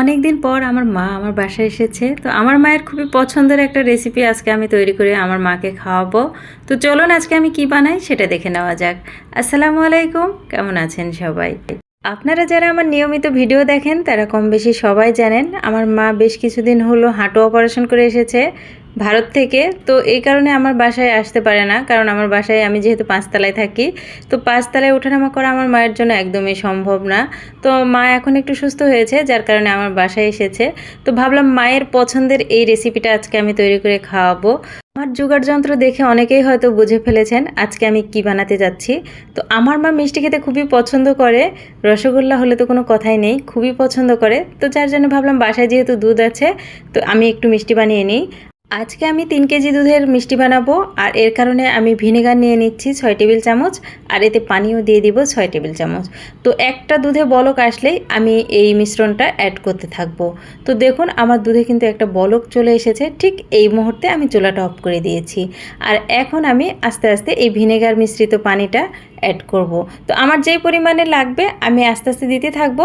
অনেক দিন পর আমার মা আমার বাসায় এসেছে। তো আমার মায়ের খুবই পছন্দের একটা রেসিপি আজকে আমি তৈরি করে আমার মাকে খাওয়াবো। তো চলুন আজকে আমি কি বানাই সেটা দেখে নেওয়া যাক। আসসালামু আলাইকুম, কেমন আছেন সবাই? আপনারা যারা আমার নিয়মিত ভিডিও দেখেন, তারা কম বেশি সবাই জানেন, আমার মা বেশ কিছুদিন হলো হাঁটু অপারেশন করে এসেছে। ভারত থেকে। তো এই কারণে আমার বাসায় আসতে পারে না, কারণ আমার বাসায় আমি যেহেতু পাঁচতলায় থাকি, তো পাঁচতলায় ওঠানামা করা আমার মায়ের জন্য একদমই সম্ভব না। তো মা এখন একটু সুস্থ হয়েছে, যার কারণে আমার বাসায় এসেছে। তো ভাবলাম মায়ের পছন্দের এই রেসিপিটা আজকে আমি তৈরি করে খাওয়াবো। আমার জোগাড় যন্ত্র দেখে অনেকেই হয়তো বুঝে ফেলেছেন আজকে আমি কি বানাতে যাচ্ছি। তো আমার মা মিষ্টি খেতে খুবই পছন্দ করে, রসগোল্লা হলে তো কোনো কথাই নেই, খুবই পছন্দ করে। তো যার জন্য ভাবলাম বাসায় যেহেতু দুধ আছে, তো আমি একটু মিষ্টি বানিয়ে নিই। আজকে আমি তিন কেজি দুধের মিষ্টি বানাবো, আর এর কারণে আমি ভিনেগার নিয়ে নিচ্ছি ছয় টেবিল চামচ, আর এতে পানিও দিয়ে দিব ছয় টেবিল চামচ। তো একটা দুধে বলক আসলেই আমি এই মিশ্রণটা অ্যাড করতে থাকব। তো দেখুন, আমার দুধে কিন্তু একটা বলক চলে এসেছে, ঠিক এই মুহূর্তে আমি চুলাটা অফ করে দিয়েছি। আর এখন আমি আস্তে আস্তে এই ভিনেগার মিশ্রিত পানিটা অ্যাড করব। তো আমার যেই পরিমাণে লাগবে আমি আস্তে আস্তে দিতে থাকব।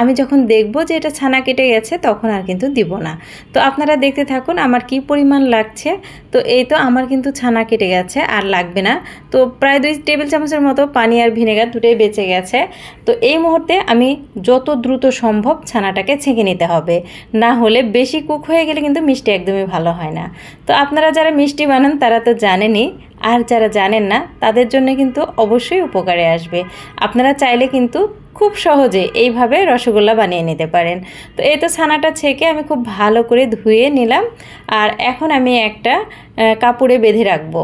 আমি যখন দেখব যে এটা ছানা কেটে গেছে তখন আর কিন্তু দিব না। তো আপনারা দেখতে থাকুন আমার কি পরিমাণ লাগছে। তো এই তো আমার কিন্তু ছানা কেটে গেছে, আর লাগবে না। তো প্রায় দুই টেবিল চামচের মতো পানি আর ভিনেগার দুটোই বেঁচে গেছে। তো এই মুহূর্তে আমি যত দ্রুত সম্ভব ছানাটাকে ছেঁকে নিতে হবে। না হলে বেশি কুক হয়ে গেলে কিন্তু মিষ্টি একদমই ভালো হয় না। তো আপনারা যারা মিষ্টি বানান তারা তো জানেনই আর যারা জানেন না, তাদের জন্য কিন্তু অবশ্যই উপকারে আসবে। আপনারা চাইলে কিন্তু খুব সহজে এইভাবে রসগোল্লা বানিয়ে নিতে পারেন। তো এই তো ছানাটা ছেঁকে আমি খুব ভালো করে ধুয়ে নিলাম। আর এখন আমি একটা কাপড়ে বেঁধে রাখব।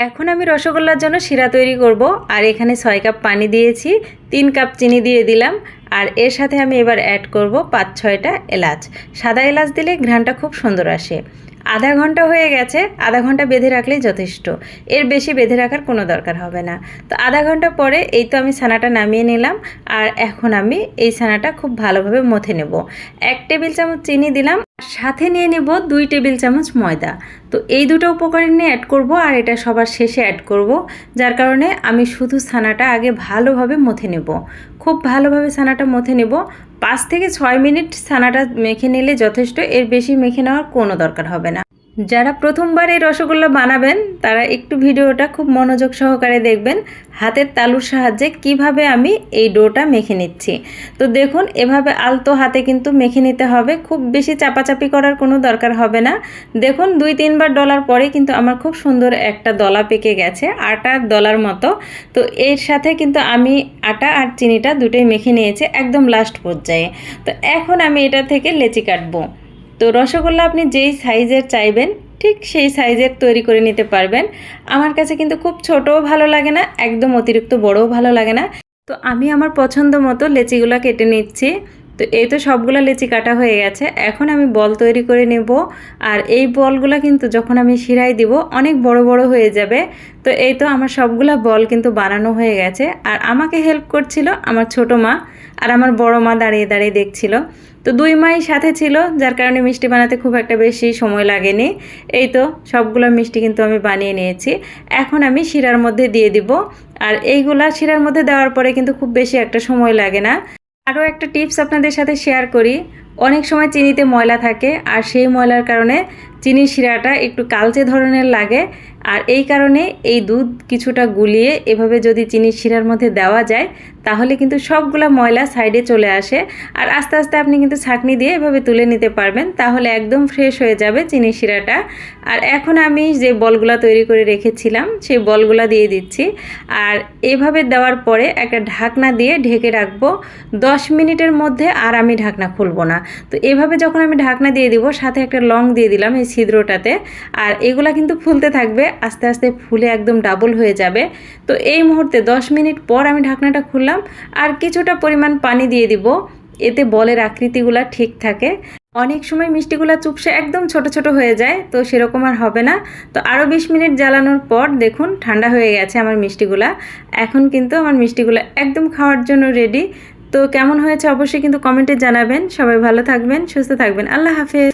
এখন আমি রসগোল্লার জন্য শিরা তৈরি করব। আর এখানে ছয় কাপ পানি দিয়েছি, তিন কাপ চিনি দিয়ে দিলাম। আর এর সাথে আমি এবার অ্যাড করব পাঁচ ছয়টা এলাচ। সাদা এলাচ দিলে ঘ্রাণটা খুব সুন্দর আসে। আধা ঘণ্টা হয়ে গেছে, আধা ঘণ্টা বেঁধে রাখলেই যথেষ্ট। এর বেশি বেঁধে রাখার কোনো দরকার হবে না। তো আধা ঘণ্টা পরে এই তো আমি ছানাটা নামিয়ে নিলাম, আর এখন আমি এই ছানাটা খুব ভালোভাবে মথে নেব। এক টেবিল চামচ চিনি দিলাম সাথে নিয়ে নেব দুই টেবিল চামচ ময়দা। তো এই দুটো উপকরণ নিয়ে অ্যাড করব, আর এটা সবার শেষে অ্যাড করব, যার কারণে আমি শুধু ছানাটা আগে ভালোভাবে মথে নেব। খুব ভালোভাবে ছানাটা মথে নেব। পাঁচ থেকে ছয় মিনিট ছানাটা মেখে নিলে যথেষ্ট, এর বেশি মেখে নেওয়ার কোনো দরকার হবে না। যারা প্রথমবার এই রসগোল্লা বানাবেন, তারা একটু ভিডিওটা খুব মনোযোগ সহকারে দেখবেন, হাতের তালুর সাহায্যে কীভাবে আমি এই ডোটা মেখে নিচ্ছি। তো দেখুন, এভাবে আলতো হাতে কিন্তু মেখে নিতে হবে, খুব বেশি চাপাচাপি করার কোনো দরকার হবে না। দেখুন, দুই তিনবার ডলার পরে কিন্তু আমার খুব সুন্দর একটা দলা পেকে গেছে আটার দলার মতো। তো এর সাথে কিন্তু আমি আটা আর চিনিটা দুটোই মেখে নিয়েছি একদম লাস্ট পর্যায়ে। তো এখন আমি এটা থেকে লেচি কাটবো। তো রসগোল্লা আপনি যেই সাইজের চাইবেন, ঠিক সেই সাইজের তৈরি করে নিতে পারবেন। আমার কাছে কিন্তু খুব ছোটও ভালো লাগে না, একদম অতিরিক্ত বড়ও ভালো লাগে না। তো আমি আমার পছন্দ মতো লেচিগুলো কেটে নিচ্ছি। তো এই তো সবগুলো লেচি কাটা হয়ে গেছে। এখন আমি বল তৈরি করে নেব। আর এই বলগুলো কিন্তু যখন আমি শিরাই দিব, অনেক বড় বড় হয়ে যাবে। তো এই তো আমার সবগুলা বল কিন্তু বানানো হয়ে গেছে। আর আমাকে হেল্প করছিল আমার ছোট মা আর আমার বড় মা দাঁড়িয়ে দাঁড়িয়ে দেখছিল। তো দুই মাই সাথে ছিল, যার কারণে মিষ্টি বানাতে খুব একটা বেশি সময় লাগেনি। এই তো সবগুলো মিষ্টি কিন্তু আমি বানিয়ে নিয়েছি। এখন আমি শিরার মধ্যে দিয়ে দিব। আর এইগুলা শিরার মধ্যে দেওয়ার পরে কিন্তু খুব বেশি একটা সময় লাগে না। আরও একটা টিপস আপনাদের সাথে শেয়ার করি। অনেক সময় চিনিতে ময়লা থাকে আর সেই ময়লার কারণে চিনির শিরাটা একটু কালচে ধরনের লাগে আর এই কারণে এই দুধ কিছুটা গুলিয়ে এভাবে যদি চিনির শিরার মধ্যে দেওয়া যায়, তাহলে কিন্তু সবগুলা ময়লা সাইডে চলে আসে। আর আস্তে আস্তে আপনি কিন্তু ছাঁকনি দিয়ে এভাবে তুলে নিতে পারবেন, তাহলে একদম ফ্রেশ হয়ে যাবে চিনির শিরাটা। আর এখন আমি যে বলগুলা তৈরি করে রেখেছিলাম, সেই বলগুলা দিয়ে দিচ্ছি। আর এভাবে দেওয়ার পরে একটা ঢাকনা দিয়ে ঢেকে রাখব। দশ মিনিটের মধ্যে আর আমি ঢাকনা খুলবো না। তো এভাবে যখন আমি ঢাকনা দিয়ে দিব, সাথে একটা লং দিয়ে দিলাম এই ছিদ্রটাতে, আর এগুলা কিন্তু ফুলতে থাকবে, আস্তে আস্তে ফুলে একদম ডাবল হয়ে যাবে। তো এই মুহূর্তে 10 মিনিট পর আমি ঢাকনাটা খুললাম, আর কিছুটা পরিমাণ পানি দিয়ে দিব, এতে বলের আকৃতিগুলা ঠিক থাকে। অনেক সময় মিষ্টিগুলো চুপসে একদম ছোট ছোট হয়ে যায়, তো সেরকম আর হবে না। তো আরও বিশ মিনিট জ্বালানোর পর দেখুন, ঠান্ডা হয়ে গেছে আমার মিষ্টিগুলা। এখন কিন্তু আমার মিষ্টিগুলো একদম খাওয়ার জন্য রেডি তো কেমন হয়েছে অবশ্যই কিন্তু কমেন্টে জানাবেন। সবাই ভালো থাকবেন সুস্থ থাকবেন। আল্লাহ হাফেজ।